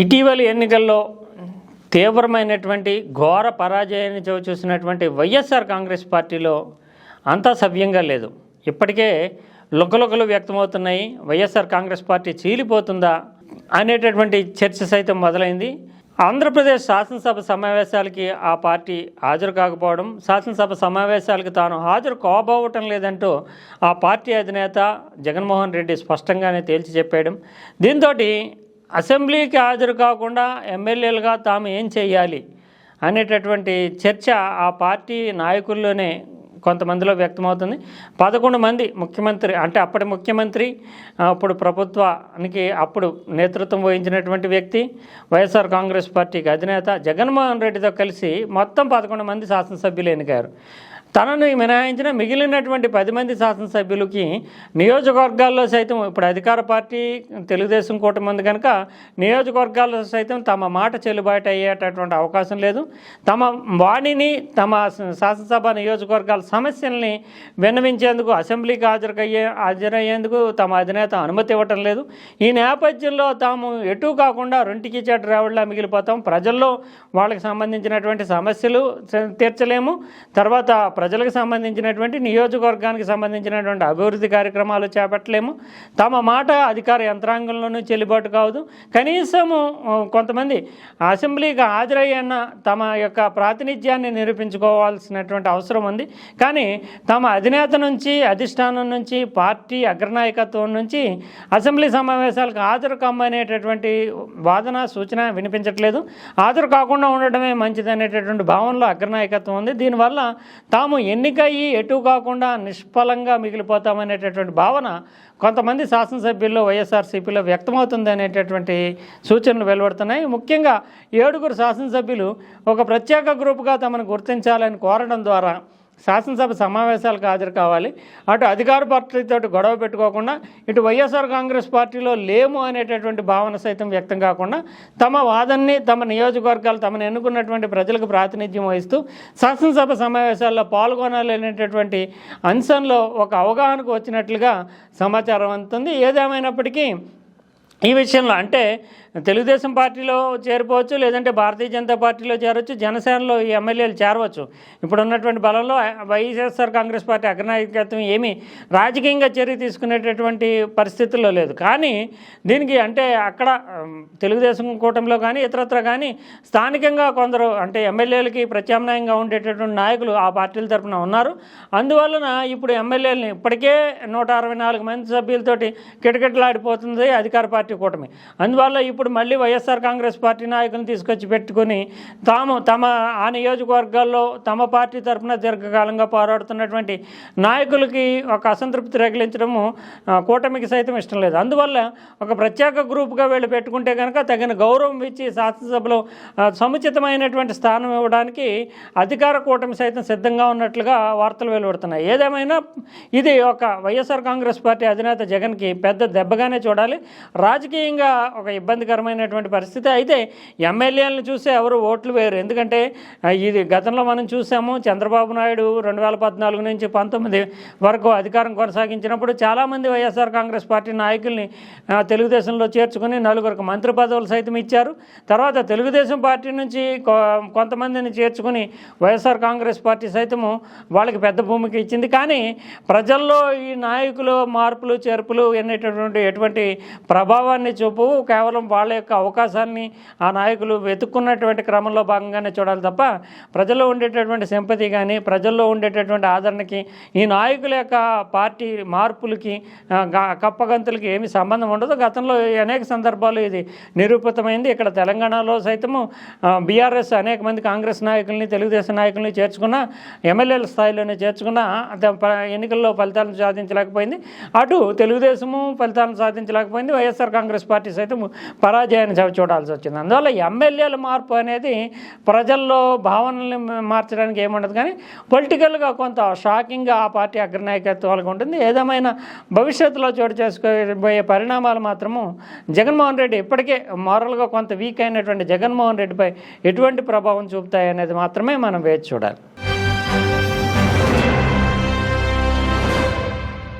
ఇటీవలి ఎన్నికల్లో తీవ్రమైనటువంటి ఘోర పరాజయాన్ని చూసినటువంటి వైఎస్ఆర్ కాంగ్రెస్ పార్టీలో అంతా సవ్యంగా లేదు. ఇప్పటికే లుకలుకలు వ్యక్తమవుతున్నాయి. వైఎస్ఆర్ కాంగ్రెస్ పార్టీ చీలిపోతుందా అనేటటువంటి చర్చ సైతం మొదలైంది. ఆంధ్రప్రదేశ్ శాసనసభ సమావేశాలకి ఆ పార్టీ హాజరు కాకపోవడం శాసనసభ సమావేశాలకు తాను హాజరు కాబోవటం లేదంటూ ఆ పార్టీ అధినేత జగన్మోహన్ రెడ్డి స్పష్టంగానే తేల్చి చెప్పేయడం. దీంతో అసెంబ్లీకి హాజరు కాకుండా ఎమ్మెల్యేలుగా తాము ఏం చేయాలి అనేటటువంటి చర్చ ఆ పార్టీ నాయకుల్లోనే కొంతమందిలో వ్యక్తమవుతుంది. పదకొండు మంది ముఖ్యమంత్రి అంటే అప్పటి ముఖ్యమంత్రి అప్పుడు ప్రభుత్వానికి అప్పుడు నేతృత్వం వహించినటువంటి వ్యక్తి వైఎస్ఆర్ కాంగ్రెస్ పార్టీకి అధినేత జగన్మోహన్ రెడ్డితో కలిసి మొత్తం పదకొండు మంది శాసనసభ్యులు ఎన్నికారు తనను మినహాయించిన మిగిలినటువంటి పది మంది శాసనసభ్యులకి నియోజకవర్గాల్లో సైతం ఇప్పుడు అధికార పార్టీ తెలుగుదేశం కూటమి ఉంది కనుక నియోజకవర్గాల్లో సైతం తమ మాట చెల్లుబాటు అయ్యేటటువంటి అవకాశం లేదు. తమ వాణిని తమ శాసనసభ నియోజకవర్గాల సమస్యల్ని విన్నవించేందుకు అసెంబ్లీకి హాజరయ్యే హాజరయ్యేందుకు తమ అధినేత అనుమతి ఇవ్వటం లేదు. ఈ నేపథ్యంలో తాము ఎటు కాకుండా రెంటికి చెట్టు రావుల్లా మిగిలిపోతాం. ప్రజల్లో వాళ్ళకి సంబంధించినటువంటి సమస్యలు తీర్చలేము. తర్వాత ప్రజలకు సంబంధించినటువంటి నియోజకవర్గానికి సంబంధించినటువంటి అభివృద్ధి కార్యక్రమాలు చేపట్టలేము. తమ మాట అధికార యంత్రాంగంలోనూ చెల్లుబాటు కావదు కనీసము కొంతమంది అసెంబ్లీకి హాజరయ్యన్న తమ యొక్క ప్రాతినిధ్యాన్ని నిరూపించుకోవాల్సినటువంటి అవసరం ఉంది. కానీ తమ అధినేత నుంచి అధిష్టానం నుంచి పార్టీ అగ్రనాయకత్వం నుంచి అసెంబ్లీ సమావేశాలకు హాజరు కమ్మనేటటువంటి వాదన సూచన వినిపించట్లేదు. హాజరు కాకుండా ఉండడమే మంచిది అనేటటువంటి భావనలో అగ్రనాయకత్వం ఉంది. దీనివల్ల తాము ఎన్నికయ్యి ఎటు కాకుండా నిష్ఫలంగా మిగిలిపోతామనేటటువంటి భావన కొంతమంది శాసనసభ్యుల్లో వైఎస్ఆర్సీపీలో వ్యక్తమవుతుంది అనేటటువంటి సూచనలు వెలువడుతున్నాయి. ముఖ్యంగా ఏడుగురు శాసనసభ్యులు ఒక ప్రత్యేక గ్రూపుగా తమను గుర్తించాలని కోరడం ద్వారా శాసనసభ సమావేశాలకు హాజరు కావాలి. అటు అధికార పార్టీతో గొడవ పెట్టుకోకుండా ఇటు వైఎస్ఆర్ కాంగ్రెస్ పార్టీలో లేము అనేటటువంటి భావన సైతం వ్యక్తం కాకుండా తమ వాదన్ని తమ నియోజకవర్గాలు తమను ఎన్నుకున్నటువంటి ప్రజలకు ప్రాతినిధ్యం వహిస్తూ శాసనసభ సమావేశాల్లో పాల్గొనాలి అనేటటువంటి అంశంలో ఒక అవగాహనకు వచ్చినట్లుగా సమాచారం అందుతుంది. ఏదేమైనప్పటికీ ఈ విషయంలో అంటే తెలుగుదేశం పార్టీలో చేరిపోవచ్చు లేదంటే భారతీయ జనతా పార్టీలో చేరవచ్చు జనసేనలో ఈ ఎమ్మెల్యేలు చేరవచ్చు. ఇప్పుడు ఉన్నటువంటి బలంలో వైఎస్ఆర్ కాంగ్రెస్ పార్టీ అగ్రనాయకత్వం ఏమీ రాజకీయంగా చర్య తీసుకునేటటువంటి పరిస్థితుల్లో లేదు. కానీ దీనికి అంటే అక్కడ తెలుగుదేశం కూటమిలో కానీ ఇతరత్ర కానీ స్థానికంగా కొందరు అంటే ఎమ్మెల్యేలకి ప్రత్యామ్నాయంగా ఉండేటటువంటి నాయకులు ఆ పార్టీల తరపున ఉన్నారు. అందువలన ఇప్పుడు ఎమ్మెల్యేలని ఇప్పటికే నూట అరవై నాలుగు మంది సభ్యులతోటి కిటకిటలాడిపోతుంది అధికార పార్టీ కూటమి. అందువల్ల ఇప్పుడు మళ్ళీ వైఎస్ఆర్ కాంగ్రెస్ పార్టీ నాయకులను తీసుకొచ్చి పెట్టుకొని తాము తమ ఆ నియోజకవర్గాల్లో తమ పార్టీ తరపున దీర్ఘకాలంగా పోరాడుతున్నటువంటి నాయకులకి ఒక అసంతృప్తి రగిలించడము కూటమికి సైతం ఇష్టం లేదు. అందువల్ల ఒక ప్రత్యేక గ్రూప్గా వీళ్ళు పెట్టుకుంటే కనుక తగిన గౌరవం ఇచ్చి శాసనసభలో సముచితమైనటువంటి స్థానం ఇవ్వడానికి అధికార కూటమి సైతం సిద్ధంగా ఉన్నట్లుగా వార్తలు వెలువడుతున్నాయి. ఏదేమైనా ఇది ఒక వైఎస్ఆర్ కాంగ్రెస్ పార్టీ అధినేత జగన్కి పెద్ద దెబ్బగానే చూడాలి. రాజకీయంగా ఒక ఇబ్బందికరమైనటువంటి పరిస్థితి అయితే ఎమ్మెల్యేలను చూస్తే ఎవరు ఓట్లు వేరు ఎందుకంటే ఇది గతంలో మనం చూసాము చంద్రబాబు నాయుడు రెండు వేల పద్నాలుగు నుంచి పంతొమ్మిది వరకు అధికారం కొనసాగించినప్పుడు చాలామంది వైఎస్ఆర్ కాంగ్రెస్ పార్టీ నాయకుల్ని తెలుగుదేశంలో చేర్చుకుని నలుగురికి మంత్రి పదవులు సైతం ఇచ్చారు. తర్వాత తెలుగుదేశం పార్టీ నుంచి కొ- కొంతమందిని చేర్చుకుని వైఎస్ఆర్ కాంగ్రెస్ పార్టీ సైతము వాళ్ళకి పెద్ద భూమికి ఇచ్చింది. కానీ ప్రజల్లో ఈ నాయకులు మార్పులు చేర్పులు అనేటటువంటి ఎటువంటి ప్రభావం ప్రభావాన్ని చూపు కేవలం వాళ్ళ యొక్క అవకాశాన్ని ఆ నాయకులు వెతుక్కున్నటువంటి క్రమంలో భాగంగానే చూడాలి తప్ప ప్రజల్లో ఉండేటటువంటి సింపతి కానీ ప్రజల్లో ఉండేటటువంటి ఆదరణకి ఈ నాయకుల యొక్క పార్టీ మార్పులకి కప్పగంతులకి ఏమి సంబంధం ఉండదు. గతంలో అనేక సందర్భాలు ఇది నిరూపితమైంది. ఇక్కడ తెలంగాణలో సైతము బీఆర్ఎస్ అనేక మంది కాంగ్రెస్ నాయకుల్ని తెలుగుదేశం నాయకుల్ని చేర్చుకున్న ఎమ్మెల్యేల స్థాయిలోనే చేర్చుకున్న ఎన్నికల్లో ఫలితాలను సాధించలేకపోయింది. అటు తెలుగుదేశము ఫలితాలను సాధించలేకపోయింది. వైఎస్ఆర్ కాంగ్రెస్ పార్టీ సైతం పరాజయాన్ని చవి చూడాల్సి వచ్చింది. అందువల్ల ఎమ్మెల్యేల మార్పు అనేది ప్రజల్లో భావనల్ని మార్చడానికి ఏముండదు. కానీ పొలిటికల్గా కొంత షాకింగ్గా ఆ పార్టీ అగ్రనాయకత్వాలకు ఉంటుంది. ఏదేమైనా భవిష్యత్తులో చోటు చేసుకోబోయే పరిణామాలు మాత్రము జగన్మోహన్ రెడ్డి ఇప్పటికే మారల్గా కొంత వీక్ అయినటువంటి జగన్మోహన్ రెడ్డిపై ఎటువంటి ప్రభావం చూపుతాయి అనేది మాత్రమే మనం వేచి చూడాలి.